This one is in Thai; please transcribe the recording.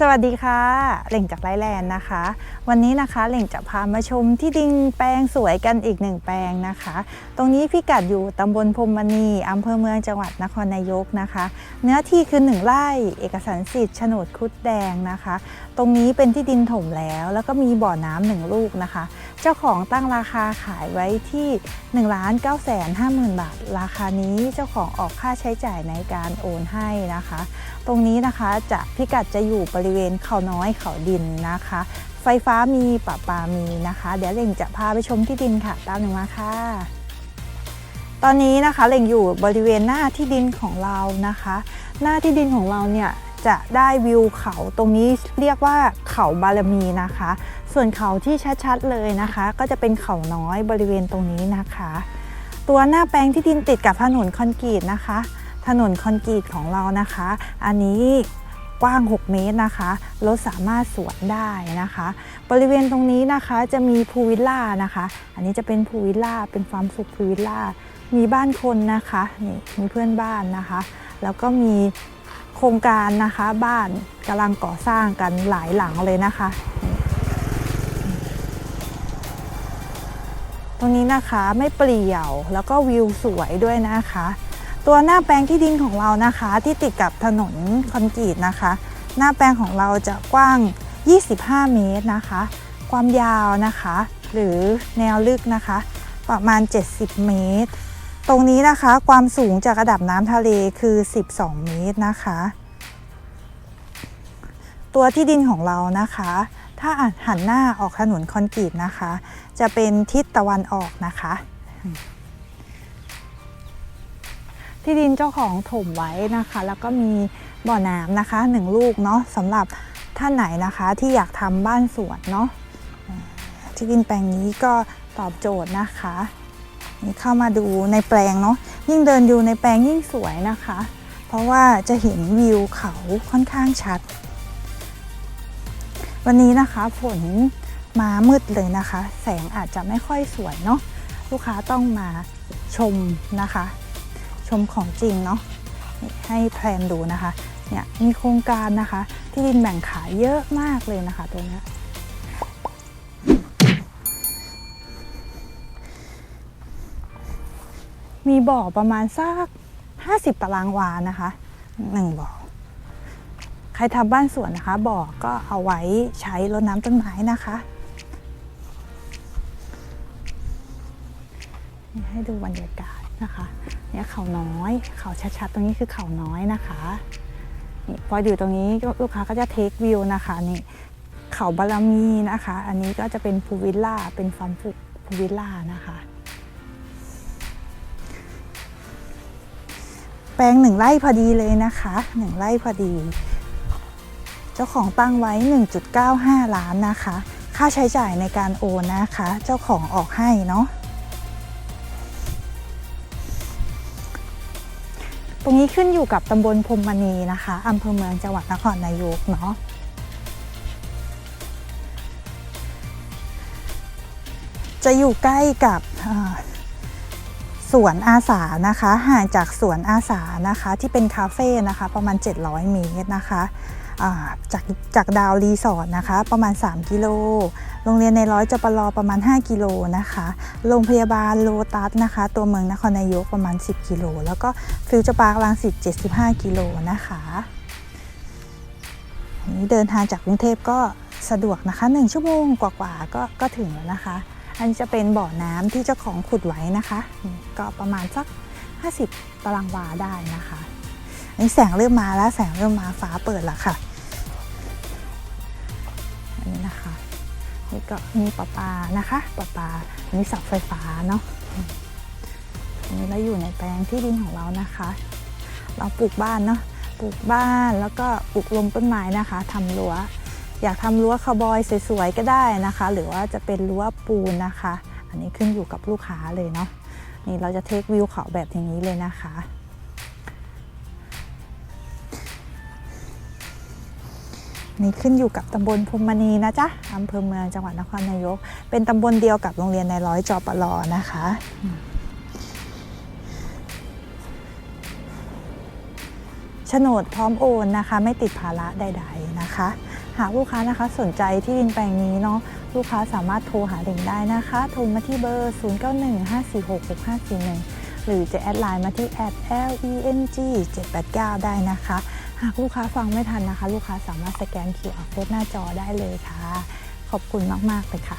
สวัสดีค่ะเหล่งจากไรแลนด์นะคะ วันนี้นะคะเหล่งจะพามาชมที่ดินแปลงสวยกันอีกหนึ่งแปลงนะคะ ตรงนี้พิกัดอยู่ตำบลพรมมณีอำเภอเมืองจังหวัดนครนายกนะคะ เนื้อที่คือ 1ไร่เอกสารสิทธิ์โฉนดคุดแดงนะคะ ตรงนี้เป็นที่ดินถมแล้ว แล้วก็มีบ่อน้ำหนึ่งลูกนะคะเจ้าของตั้งราคาขายไว้ที่1 9 5 0 0 0 0 บาท ราคานี้เจ้าของออกค่าใช้จ่ายในการโอนให้นะคะ ตรงนี้นะคะจะพิกัดจะอยู่บริเวณเขาน้อยเขาดินนะคะ ไฟฟ้ามีปะปามีนะคะ เดี๋ยวเล่งจะพาไปชมที่ดินค่ะ ตามหนึ่งมาค่ะ ตอนนี้นะคะเล่งอยู่บริเวณหน้าที่ดินของเรานะคะ หน้าที่ดินของเราเนี่ย จะได้วิวเขาตรงนี้เรียกว่าเขาบารมีนะคะ ส่วนเขาที่ชัดๆเลยนะคะ ก็จะเป็นเขาน้อยบริเวณตรงนี้นะคะ ตัวหน้าแปลงที่ดินติดกับถนนคอนกรีตนะคะ ถนนคอนกรีตของเรานะคะ อันนี้กว้าง 6 เมตรนะคะ รถสามารถสวนได้นะคะ บริเวณตรงนี้นะคะจะมีพูวิลล่านะคะ อันนี้จะเป็นพูวิลล่า เป็นฟาร์มสุขพูวิลล่า มีบ้านคนนะคะ นี่ มีเพื่อนบ้านนะคะ แล้วก็มี โครงการนะคะบ้านกำลังก่อสร้างกันหลายหลังเลยนะคะ ตรงนี้นะคะไม่เปลี่ยวแล้วก็วิวสวยด้วยนะคะ ตัวหน้าแปลงที่ดินของเรานะคะ ที่ติดกับถนนคอนกรีตนะคะ หน้าแปลงของเราจะกว้าง 25 เมตรนะคะ ความยาวนะคะ หรือแนวลึกนะคะ ประมาณ 70 เมตร ตรงนี้นะคะความสูงจากระดับน้ำทะเลคือ 12 เมตรนะคะ ตัวที่ดินของเรานะคะ ถ้าหันหน้าออกถนนคอนกรีตนะคะ จะเป็นทิศตะวันออกนะคะ ที่ดินเจ้าของถมไว้นะคะ แล้วก็มีบ่อน้ำนะคะหนึ่งลูกเนาะสำหรับท่านไหนนะคะที่อยากทำบ้านสวนเนาะที่ดินแปลงนี้ก็ตอบโจทย์นะคะ เข้ามาดูในแปลงเนาะยิ่งเดินอยู่ในแปลงยิ่งสวยนะคะ เพราะว่าจะเห็นวิวเขาค่อนข้างชัด วันนี้นะคะฝนมามืดเลยนะคะ แสงอาจจะไม่ค่อยสวยเนาะลูกค้าต้องมาชมนะคะ ชมของจริงเนาะให้แพลนดูนะคะเนี่ยมีโครงการนะคะ ที่ดินแบ่งขายเยอะมากเลยนะคะตัวนี้ มีบ่อประมาณสัก 50 ตารางวานะคะหนึ่งบ่อ ใครทำบ้านสวนนะคะ บ่อก็เอาไว้ใช้รดน้ำต้นไม้นะคะให้ดูบรรยากาศนะคะเนี่ยเขาน้อย เขาชัดๆ ตรงนี้คือเขาน้อยนะคะนี่พออยู่ตรงนี้ลูกค้าก็จะเทควิวนะคะนี่เขาบารมีนะคะ อันนี้ก็จะเป็นพูลวิลล่าเป็นฟาร์มฟูพูลวิลล่านะคะ แปลงหนึ่งไร่พอดีเลยนะคะหนึ่งไร่พอดี เจ้าของตั้งไว้ 1.95 ล้านนะคะ ค่าใช้จ่ายในการโอนนะคะ เจ้าของออกให้เนาะตรงนี้ขึ้นอยู่กับตำบลพรมมณีนะคะอำเภอเมืองจังหวัดนครนายกเนาะจะอยู่ใกล้กับ วนอาสานะคะห่างจากสวนอาสานะคะที่เป็นคาเฟ่นะคะประมาณ 700 เมตรนะคะาจากจากดาวรีสอร์ทนะคะประมาณ 3 กิโล โรงเรียนในร้อยจะปรอประมาณ 5 กิโลนะคะ โรงพยาบาลโลตัสนะคะ ตัวเมืองนครนายกประมาณ 10 กิโล แล้วก็ฟิวเจอร์พาร์คลังสิต75 กิโลนะคะนี้เดินทางจากกรุงเทพก็สะดวกนะคะ 1 ชั่วโมงกว่าๆกก็ถึงแล้วนะคะ อันนี้จะเป็นบ่อน้ำที่เจ้าของขุดไว้นะคะนี่ก็ประมาณสัก 50ตารางวาได้นะคะอันนี้แสงเริ่มมาแล้วแสงเริ่มมาฟ้าเปิดแล้วค่ะอันนี้นะคะนี่ก็มีปลาปลานะคะปลาปลาอันนี้เสาไฟฟ้าเนาะอันนี้เราอยู่ในแปลงที่ดินของเรานะคะ เราปลูกบ้านเนาะปลูกบ้านแล้วก็ปลูกลมต้นไม้นะคะทำรั้ว อยากทำรั้วคาวบอยสวยๆก็ได้นะคะ หรือว่าจะเป็นรั้วปูนนะคะ อันนี้ขึ้นอยู่กับลูกค้าเลยเนาะนี่เราจะเทควิวเขาแบบอย่างนี้เลยนะคะ นี่ขึ้นอยู่กับตำบลพรหมณีนะจ๊ะอำเภอเมืองจังหวัดนครนายก เป็นตำบลเดียวกับโรงเรียนในร้อยจอปลอนะคะโฉนดพร้อมโอนนะคะ ไม่ติดภาระใด ๆ นะคะ หากลูกค้านะคะสนใจที่ดินแปลงนี้เนาะลูกค้าสามารถโทรหาเด่งได้นะคะ โทรมาที่เบอร์ 0915466541 หรือจะแอดไลน์มาที่ @leng 789 ได้นะคะ หากลูกค้าฟังไม่ทันนะคะ ลูกค้าสามารถสแกน QR code หน้าจอได้เลยค่ะ ขอบคุณมาก ๆ เลยค่ะ